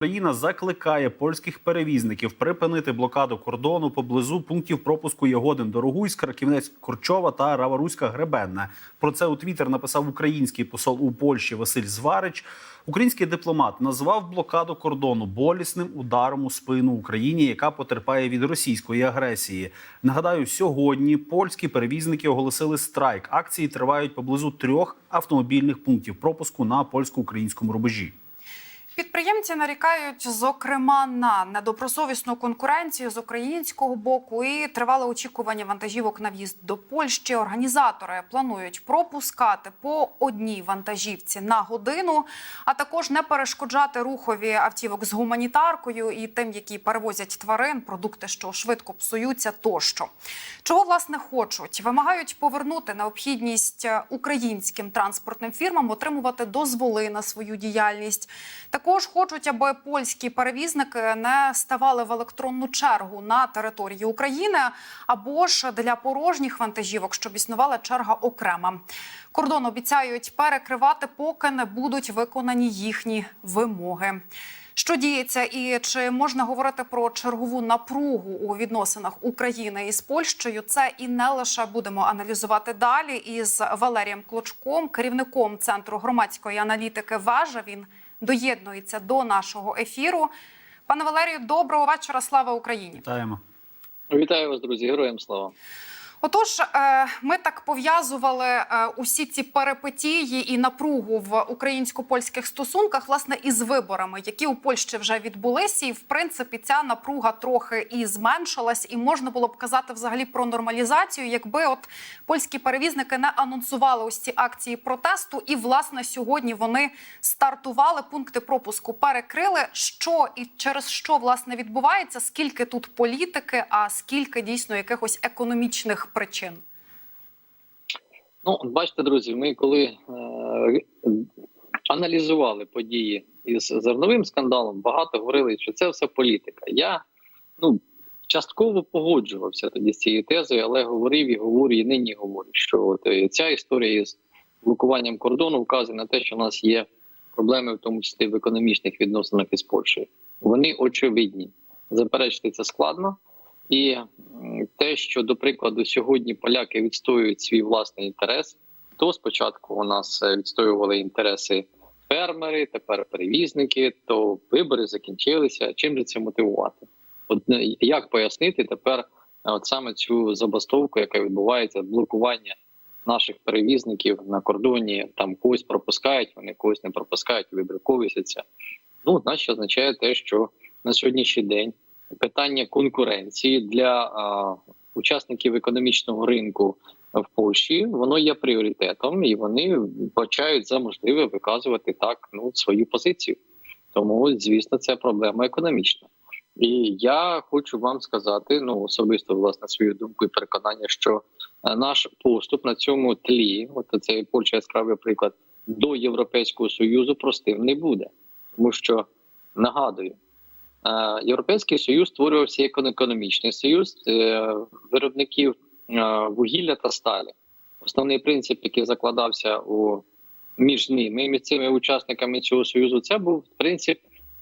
Україна закликає польських перевізників припинити блокаду кордону поблизу пунктів пропуску Ягодин Дорогуйськ, Раківнець Корчова та Раваруська Гребенна. Про це у Твіттер написав український посол у Польщі Василь Зварич. Український дипломат назвав блокаду кордону болісним ударом у спину Україні, яка потерпає від російської агресії. Нагадаю, сьогодні польські перевізники оголосили страйк. Акції тривають поблизу трьох автомобільних пунктів пропуску на польсько-українському рубежі. Підприємці нарікають, зокрема, на недобросовісну конкуренцію з українського боку і тривале очікування вантажівок на в'їзд до Польщі. Організатори планують пропускати по одній вантажівці на годину, а також не перешкоджати рухові автівок з гуманітаркою і тим, які перевозять тварин, продукти, що швидко псуються, тощо. Чого власне хочуть? Вимагають повернути необхідність українським транспортним фірмам отримувати дозволи на свою діяльність. Також хочуть, аби польські перевізники не ставали в електронну чергу на території України або ж для порожніх вантажівок, щоб існувала черга окрема. Кордон обіцяють перекривати, поки не будуть виконані їхні вимоги. Що діється, і чи можна говорити про чергову напругу у відносинах України із Польщею? Це і не лише будемо аналізувати далі із Валерієм Клочком, керівником центру громадської аналітики. Важа він доєднується до нашого ефіру. Пане Валерію, доброго вечора. Слава Україні! Вітаємо. Вітаю вас, друзі, героям слава. Отож, е, ми так пов'язували е, усі ці перипетії і напругу в українсько-польських стосунках, власне, із виборами, які у Польщі вже відбулися, і в принципі ця напруга трохи і зменшилась, і можна було б казати взагалі про нормалізацію, якби от польські перевізники не анонсували ось ці акції протесту. І власне сьогодні вони стартували пункти пропуску, перекрили. Що і через що власне відбувається? Скільки тут політики, а скільки дійсно якихось економічних причин? Ну, бачите, друзі, ми коли е, аналізували події із зерновим скандалом, багато говорили, що це все політика. Я ну частково погоджувався тоді з цією тезою, але говорив і говорю, і нині говорю, що от е, ця історія із блокуванням кордону вказує на те, що в нас є проблеми, в тому числі в економічних відносинах із Польщею. Вони очевидні. Заперечити це складно. І те, що до прикладу сьогодні поляки відстоюють свій власний інтерес, то спочатку у нас е, відстоювали інтереси фермери, тепер перевізники, то вибори закінчилися. Чим же це мотивувати? От е, як пояснити тепер е, от саме цю забастовку, яка відбувається, блокування наших перевізників на кордоні, там когось пропускають, вони когось не пропускають, вибраковуються. Ну, значить, означає те, що на сьогоднішній день питання конкуренції для а, учасників економічного ринку в Польщі воно є пріоритетом, і вони бачають за можливе виказувати так ну свою позицію. Тому, звісно, це проблема економічна. І я хочу вам сказати, ну особисто власне свою думку і переконання, що наш поступ на цьому тлі, от цей Польща яскравий приклад, до Європейського союзу простим не буде, тому що нагадую. Європейський союз створювався як економічний союз е, виробників вугілля та сталі. Основний принцип, який закладався у між ними між цими учасниками цього союзу, це був принцип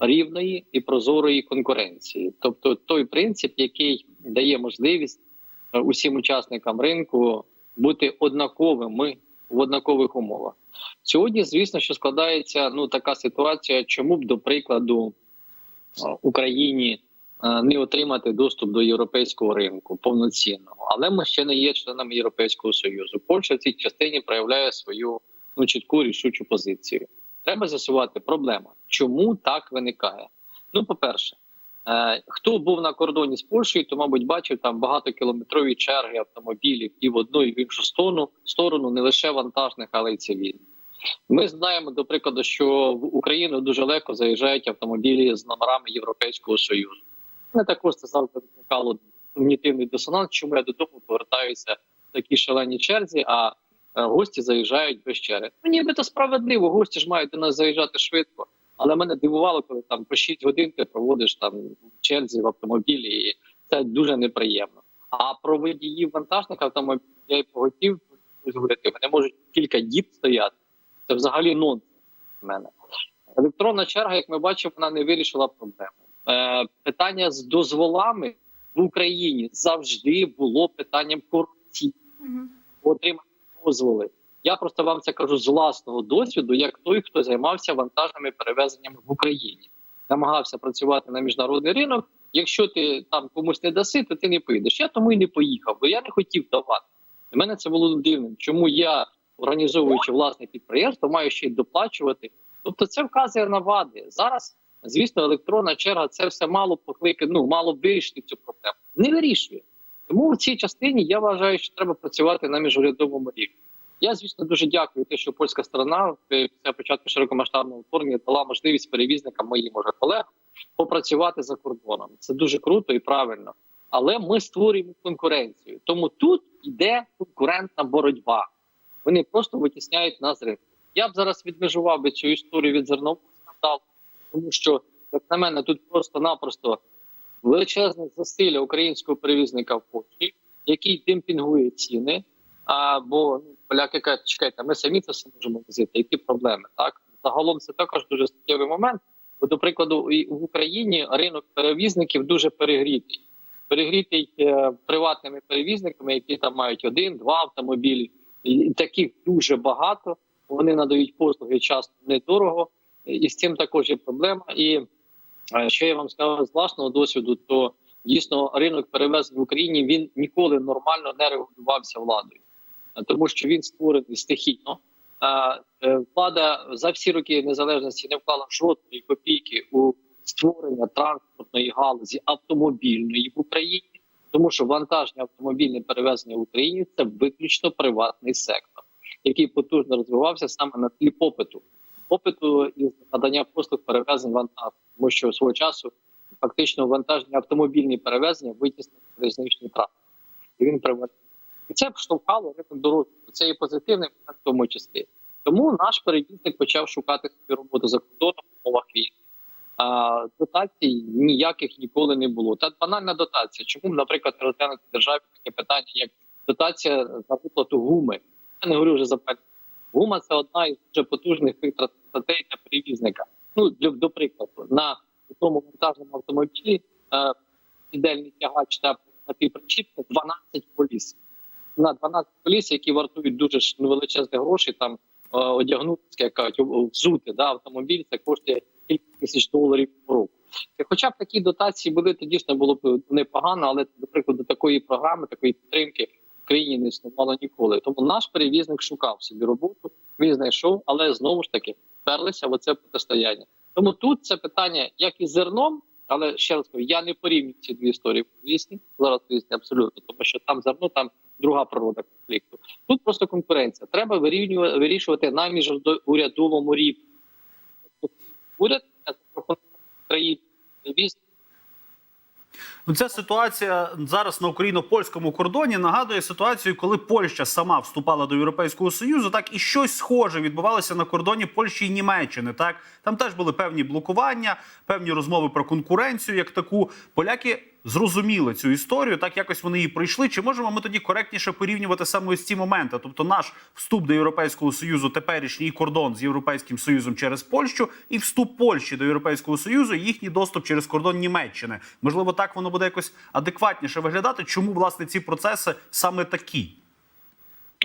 рівної і прозорої конкуренції, тобто той принцип, який дає можливість е, усім учасникам ринку бути однаковими в однакових умовах. Сьогодні, звісно, що складається ну така ситуація, чому б до прикладу. Україні не отримати доступ до європейського ринку повноцінного, але ми ще не є членами Європейського союзу. Польща в цій частині проявляє свою ну чітку рішучу позицію. Треба з'ясувати проблему, чому так виникає. Ну, по перше, е, хто був на кордоні з Польщею, то мабуть бачив там багатокілометрові черги автомобілів і в одну і в іншу сторону сторону не лише вантажних, але й цивільних. Ми знаємо до прикладу, що в Україну дуже легко заїжджають автомобілі з номерами Європейського союзу. Не також це завжди викликало когнітивний дисонанс. Чому я додому повертаюся в такій шаленій черзі, а гості заїжджають без черги. Ну нібито справедливо, гості ж мають до нас заїжджати швидко. Але мене дивувало, коли там по 6 годин ти проводиш там в черзі в автомобілі, і це дуже неприємно. А про водіїв вантажних автомобілів я й поготів говорити. Вони можуть кілька діб стояти. Це взагалі нонсенс в мене. Електронна черга, як ми бачимо, вона не вирішила проблему. Е, питання з дозволами в Україні завжди було питанням корупції отримати дозволи. Я просто вам це кажу з власного досвіду, як той, хто займався вантажними перевезеннями в Україні, намагався працювати на міжнародний ринок. Якщо ти там комусь не даси, то ти не поїдеш. Я тому і не поїхав, бо я не хотів давати. Для мене це було дивним. Чому я, організовуючи власне підприємство, маю ще й доплачувати? Тобто, це вказує на вади. Зараз, звісно, електронна черга це все мало покликати, ну мало вирішити цю проблему. Не вирішує. Тому в цій частині я вважаю, що треба працювати на міжурядовому рівні. Я, звісно, дуже дякую, те, що польська сторона е, після початку широкомасштабного вторгнення дала можливість перевізникам моїм може колег попрацювати за кордоном. Це дуже круто і правильно. Але ми створюємо конкуренцію. Тому тут йде конкурентна боротьба. Вони просто витісняють нас ринку. Я б зараз відмежував би цю історію від зернового скандалу, тому що, як на мене, тут просто-напросто величезне засилля українського перевізника в Польщі, який демпінгує ціни. А бо ну, поляки кажуть, чекайте, ми самі це все можемо возити. Які проблеми? Так загалом це також дуже суттєвий момент. Бо, до прикладу, в Україні ринок перевізників дуже перегрітий. Перегрітий е, приватними перевізниками, які там мають один-два автомобілі, таких дуже багато. Вони надають послуги часто недорого, і з цим також є проблема. І е, що я вам сказав з власного досвіду, то дійсно ринок перевезень в Україні він ніколи нормально не регулювався владою, Е, тому що він створений стихійно. Е, Влада за всі роки незалежності не вклала жодної копійки у створення транспортної галузі автомобільної в Україні, тому що вантажні автомобільне перевезення в Україні це виключно приватний сектор, який потужно розвивався саме на тлі попиту, попиту і надання послуг перевезень вантажу, тому що свого часу фактично вантажні автомобільні перевезення витіснили залізничний транспорт, і він приватний. І це штовхало ринок до. Це є позитивним в тому числі. Тому наш перевізник почав шукати собі роботу за кордоном в умовах війни. Дотацій ніяких ніколи не було. Та банальна дотація. Чому, наприклад, розглянути державі таке питання, як дотація за виплату гуми? Я не говорю вже за пальці. Гума це одна із дуже потужних статей для перевізника. Ну, для, до прикладу, на одному вантажному автомобілі е, ідельний тягач та напівпричіп це 12 коліс на 12 коліс, які вартують дуже величезні гроші, там е, одягнути, як кажуть, взути да, автомобіль, це коштує кілька тисяч доларів по року. Хоча б такі дотації були, то дійсно було б непогано, але до прикладу такої програми, такої підтримки в країні не існувало ніколи. Тому наш перевізник шукав собі роботу, він знайшов, але знову ж таки вперлися в оце протистояння. Тому тут це питання, як і зерном. Але ще раз кажу, я не порівнюю ці дві історії різні, зараз різні абсолютно, тому що там зерно, там друга природа конфлікту. Тут просто конкуренція. Треба вирівнювати вирішувати на міжурядовому рівні. Уряд запропонував країні Ну, ця ситуація зараз на україно-польському кордоні нагадує ситуацію, коли Польща сама вступала до Європейського союзу. Так і щось схоже відбувалося на кордоні Польщі і Німеччини. Так там теж були певні блокування, певні розмови про конкуренцію, як таку. Поляки зрозуміли цю історію, так якось вони її пройшли. Чи можемо ми тоді коректніше порівнювати саме ось ці моменти? Тобто, наш вступ до Європейського союзу, теперішній кордон з Європейським Союзом через Польщу, і вступ Польщі до Європейського союзу, і їхній доступ через кордон Німеччини. Можливо, так воно буде якось адекватніше виглядати. Чому власне ці процеси саме такі?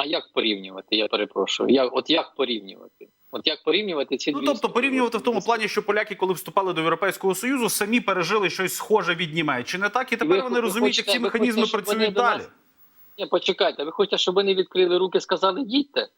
А як порівнювати? Я перепрошую. Як от як порівнювати? От як порівнювати ці Ну дві тобто порівнювати в тому плані, що поляки, коли вступали до Європейського союзу, самі пережили щось схоже від Німеччини. Так і тепер Ви- вони ви розуміють, як ці механізми хочете, працюють далі. нас- Ні, почекайте, ви хочете, щоб вони відкрили руки, сказали, їдьте?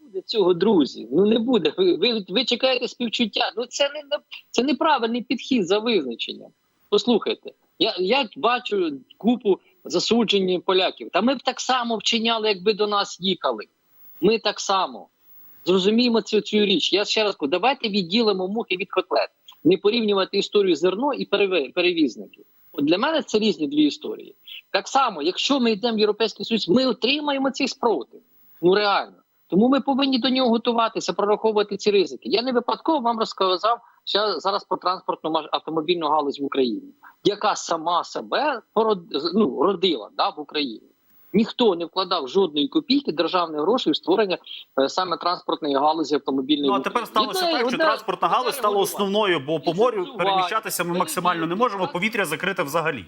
Буде цього, друзі. Ну не буде. Ви, ви, ви чекаєте співчуття. Ну це не це неправильний підхід за визначенням. Послухайте, я, я бачу купу засуджені поляків. Та ми б так само вчиняли, якби до нас їхали. Ми так само. Зрозуміємо цю, цю річ. Я ще раз кажу, давайте відділимо мухи від котлет. Не порівнювати історію зерно і перевізників. От для мене це різні дві історії. Так само, якщо ми йдемо в Європейський Союз, ми отримаємо цей спротив. Ну реально. Тому ми повинні до нього готуватися, прораховувати ці ризики. Я не випадково вам розказав ще зараз про транспортну автомобільну галузь в Україні, яка сама себе пород... ну, родила да, в Україні. Ніхто не вкладав жодної копійки державних грошей в створення е, саме транспортної галузі автомобільної. Ну а тепер сталося так, що транспортна галузь стала основною, бо по морю переміщатися ми максимально не можемо. Повітря закрите взагалі.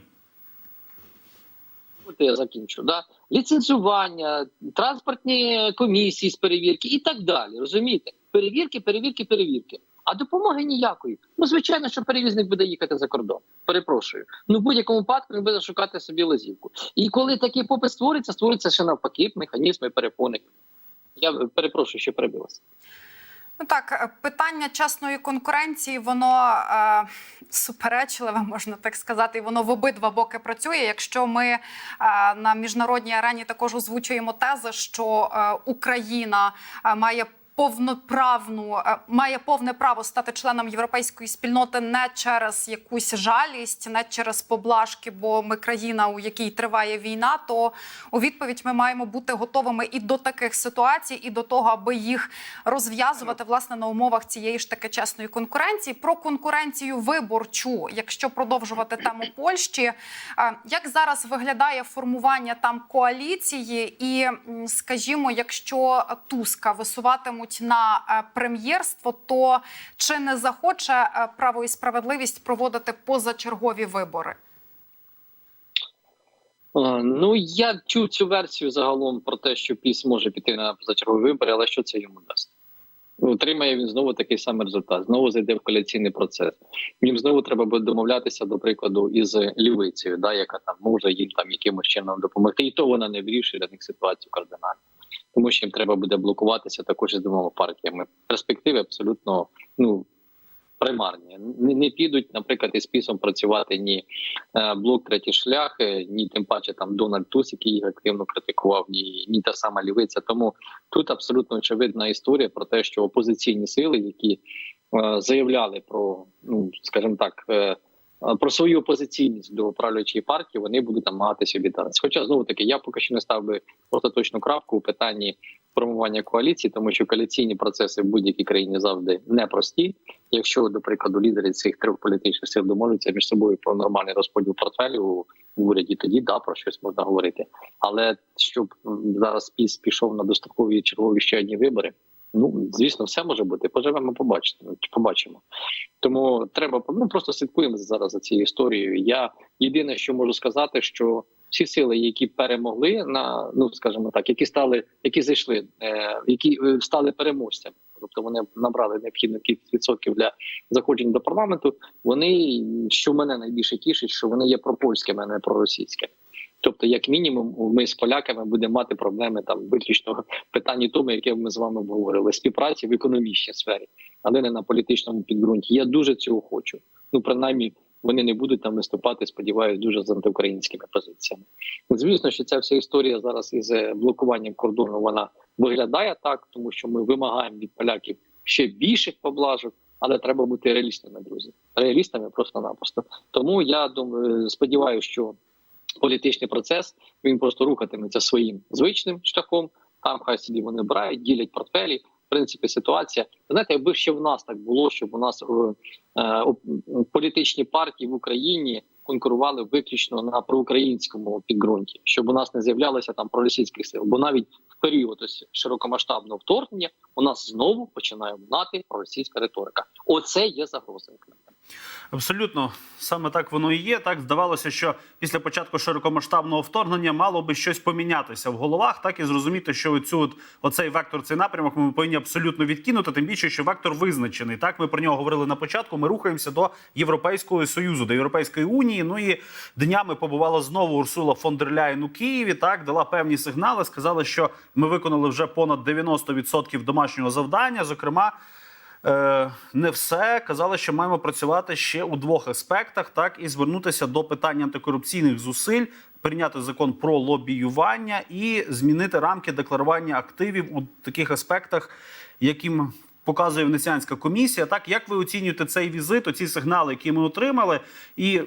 От я закінчу. Да? Ліцензування, транспортні комісії з перевірки і так далі. Розумієте? Перевірки, перевірки, перевірки. А допомоги ніякої. Ну, звичайно, що перевізник буде їхати за кордон. Перепрошую. Ну, в будь-якому випадку він буде шукати собі лазівку. І коли такий попит створиться, створиться ще навпаки механізми перепони. Я перепрошую, що перебилася. Ну так, е, питання чесної конкуренції, воно е, суперечливе, можна так сказати, і воно в обидва боки працює. Якщо ми е, на міжнародній арені також озвучуємо тези, що е, Україна е, має повноправну е, має повне право стати членом європейської спільноти не через якусь жалість, не через поблажки, бо ми країна, у якій триває війна, то у відповідь ми маємо бути готовими і до таких ситуацій, і до того, аби їх розв'язувати власне на умовах цієї ж таки чесної конкуренції. Про конкуренцію виборчу, якщо продовжувати тему Польщі, е, як зараз виглядає формування там коаліції, і скажімо, якщо Туска висуватимуть на е, прем'єрство, то чи не захоче е, право і справедливість проводити позачергові вибори? Е, Ну я чув цю версію загалом про те, що піс може піти на позачергові вибори, але що це йому дасть? Отримає він знову такий самий результат. Знову зайде в коаліційний процес. Їм знову треба буде домовлятися, до прикладу, із лівицею, да, яка там може їм там якимось чином допомогти, і то вона не вирішує для них ситуацію кардинально. Тому що їм треба буде блокуватися також із двома партіями. Перспективи абсолютно ну примарні. Не, не підуть, наприклад, із пісом працювати ні е, блок третій шлях, е, ні тим паче там Дональд Туск, який їх активно критикував, ні, ні та сама лівиця. Тому тут абсолютно очевидна історія про те, що опозиційні сили, які е, заявляли про, ну скажімо так. Е, про свою опозиційність до правлячої партії вони будуть намагатися обітатися. Хоча знову таки я поки що не став би остаточну крапку у питанні формування коаліції, тому що коаліційні процеси в будь-якій країні завжди непрості. Якщо, до прикладу, лідери цих трьох політичних сил домовляться між собою про нормальний розподіл портфелів у уряді, тоді да про щось можна говорити. Але щоб зараз піс пішов на дострокові чергові ще одні вибори. Ну звісно, все може бути. Поживемо, побачимо. Побачимо. Тому треба ну просто слідкуємо зараз за цією історією. Я єдине, що можу сказати, що всі сили, які перемогли на ну скажімо так, які стали, які зайшли, е, які е, стали переможцями, тобто вони набрали необхідну кількість відсотків для заходження до парламенту. Вони що мене найбільше тішить, що вони є пропольськими, а не проросійськими. Тобто, як мінімум, ми з поляками будемо мати проблеми там виключно в питанні тому, яке ми з вами обговорили, співпраці в економічній сфері, але не на політичному підґрунті. Я дуже цього хочу. Ну принаймні, вони не будуть там виступати, сподіваюся, дуже з антиукраїнськими позиціями. Звісно, що ця вся історія зараз із е, блокуванням кордону вона виглядає так, тому що ми вимагаємо від поляків ще більших поблажок. Але треба бути реалістами, друзі. Реалістами просто-напросто. Тому я думаю, сподіваюся, що політичний процес він просто рухатиметься своїм звичним шляхом. Там хай собі вони брають, ділять портфелі. В принципі, ситуація знаєте, якби ще в нас так було, щоб у нас е, е, політичні партії в Україні конкурували виключно на проукраїнському підґрунті, щоб у нас не з'являлося там проросійських сил. Бо навіть в період ось широкомасштабного вторгнення у нас знову починає лунати проросійська риторика. Оце є загроза. Абсолютно саме так воно і є. Так здавалося, що після початку широкомасштабного вторгнення мало би щось помінятися в головах, так і зрозуміти, що цю от, оцей вектор, цей напрямок ми повинні абсолютно відкинути. Тим більше, що вектор визначений. Так ми про нього говорили на початку. Ми рухаємося до Європейського союзу, до Європейської унії. Ну і днями побувала знову Урсула фон дер Ляєн у Києві. Так дала певні сигнали. Сказали, що ми виконали вже понад 90% домашнього завдання. Зокрема. Е, не все казали, що маємо працювати ще у двох аспектах, так і звернутися до питання антикорупційних зусиль, прийняти закон про лобіювання і змінити рамки декларування активів у таких аспектах, яким показує Венеціанська комісія. Так як ви оцінюєте цей візит, оці сигнали, які ми отримали, і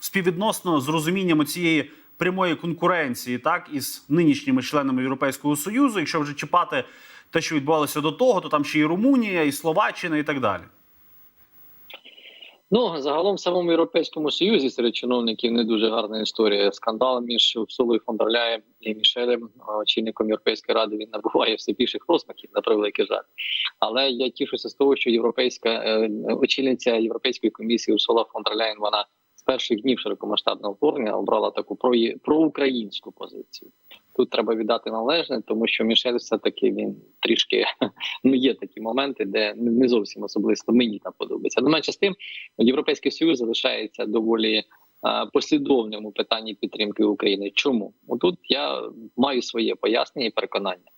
співвідносно з розумінням цієї прямої конкуренції, так із нинішніми членами Європейського союзу, якщо вже чіпати те, що відбувалося до того, то там ще і Румунія, і Словаччина, і так далі. Ну загалом в самому європейському союзі серед чиновників не дуже гарна історія. Скандал між Урсулою фон дер Ляєн і Мішелем, очільником Європейської ради, він набуває все більших розмахів на превеликий жаль. Але я тішуся з того, що європейська е, очільниця Європейської комісії Урсула фон дер вона з перших днів широкомасштабного вторгнення обрала таку про проукраїнську позицію. Тут треба віддати належне, тому що Мішель все таки він трішки ну є такі моменти, де не зовсім особисто мені там подобається. Но менше з тим, Європейський Союз залишається доволі е, послідовним у питанні підтримки України. Чому тут я маю своє пояснення і переконання,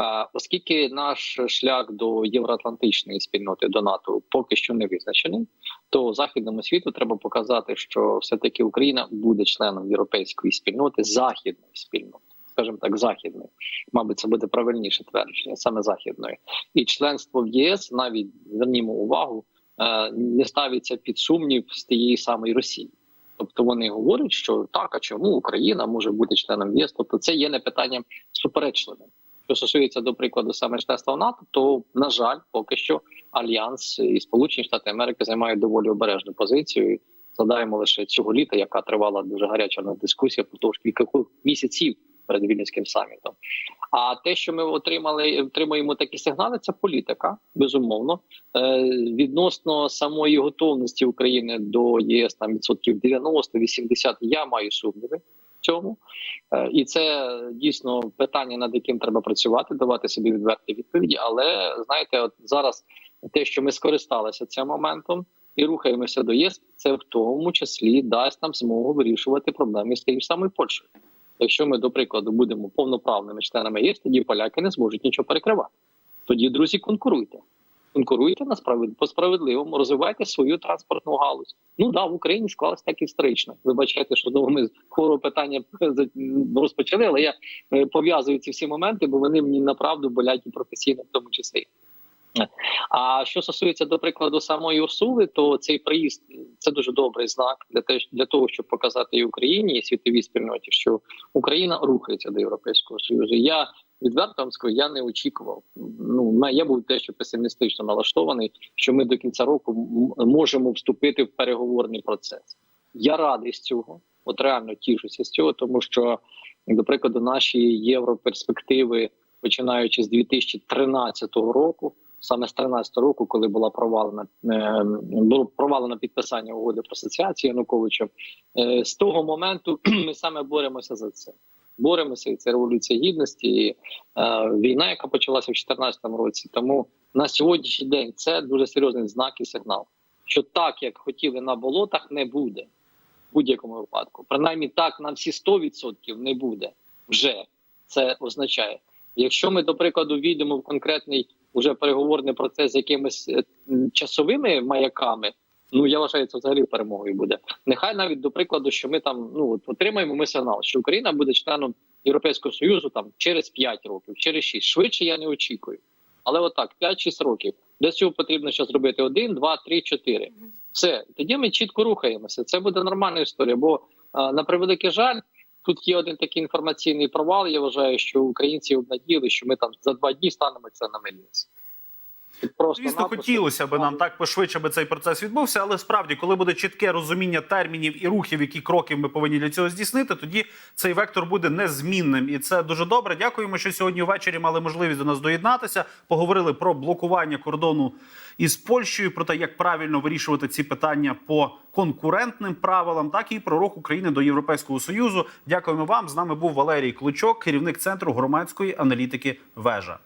Е, оскільки наш шлях до євроатлантичної спільноти до НАТО поки що не визначений, то західному світу треба показати, що все таки Україна буде членом європейської спільноти західної спільноти. Скажімо так, західної, мабуть, це буде правильніше твердження, саме західної, і членство в ЄС навіть звернімо увагу, е, не ставиться під сумнів з тієї самої Росії. Тобто вони говорять, що так, а чому Україна може бути членом ЄС? Тобто, це є не питанням суперечливим. Що стосується до прикладу саме членства в НАТО, то на жаль, поки що альянс і Сполучені Штати Америки займають доволі обережну позицію. Згадаємо лише цього літа, яка тривала дуже гаряча дискусія про того, кількох місяців перед Вільнюським самітом. А те, що ми отримали, отримуємо такі сигнали, це політика, безумовно. Е, відносно самої готовності України до ЄС там відсотків 90-80, я маю сумніви в цьому. Е, і це дійсно питання, над яким треба працювати, давати собі відверті відповіді. Але знаєте, от зараз те, що ми скористалися цим моментом. І рухаємося до ЄС, це в тому числі дасть нам змогу вирішувати проблеми з тією самою Польщею. Якщо ми, до прикладу, будемо повноправними членами ЄС, тоді поляки не зможуть нічого перекривати. Тоді, друзі, конкуруйте. Конкуруйте на справед... по справедливому, розвивайте свою транспортну галузь. Ну да, в Україні склалось так історично. Вибачайте, що знову ми з хворого питання розпочали, але я е, пов'язую ці всі моменти, бо вони мені направду болять і професійно в тому числі. А що стосується до прикладу самої Урсули, то цей приїзд це дуже добрий знак для те, для того, щоб показати і Україні і світовій спільноті, що Україна рухається до Європейського союзу. Я відверто вам скажу, я не очікував. Ну я був дещо песимістично налаштований, що ми до кінця року можемо вступити в переговорний процес. Я радий з цього, от реально тішуся з цього, тому що, до прикладу, наші європерспективи, починаючи з 2013 року. Саме з 13 року, коли була провалена е, було провалено підписання угоди про асоціацію Януковича, е, з того моменту ми саме боремося за це. Боремося, і це революція гідності, і е, війна, яка почалася в 2014 році. Тому на сьогоднішній день це дуже серйозний знак і сигнал, що так як хотіли на болотах, не буде в будь-якому випадку. Принаймні, так на всі 100% не буде. Вже це означає, якщо ми до прикладу війдемо в конкретний уже переговорний процес з якимись часовими маяками. Ну я вважаю, це взагалі перемогою буде. Нехай навіть до прикладу, що ми там ну отримаємо ми сигнал, що Україна буде членом Європейського союзу там через 5 років, через 6. Швидше я не очікую. Але отак, 5-6 років. Для цього потрібно ще зробити 1, 2, 3, 4. Все, тоді ми чітко рухаємося. Це буде нормальна історія. Бо на превеликий жаль, тут є один такий інформаційний провал. Я вважаю, що українці обнаділи, що ми там за два дні станемо членами ЄС. Просто Звісно, хотілося б нам так пошвидше би цей процес відбувся, але справді, коли буде чітке розуміння термінів і рухів, які кроки ми повинні для цього здійснити, тоді цей вектор буде незмінним, і це дуже добре. Дякуємо, що сьогодні ввечері мали можливість до нас доєднатися. Поговорили про блокування кордону із Польщею, про те, як правильно вирішувати ці питання по конкурентним правилам, так і про рух України до Європейського союзу. Дякуємо вам. З нами був Валерій Клучок, керівник центру громадської аналітики. Вежа.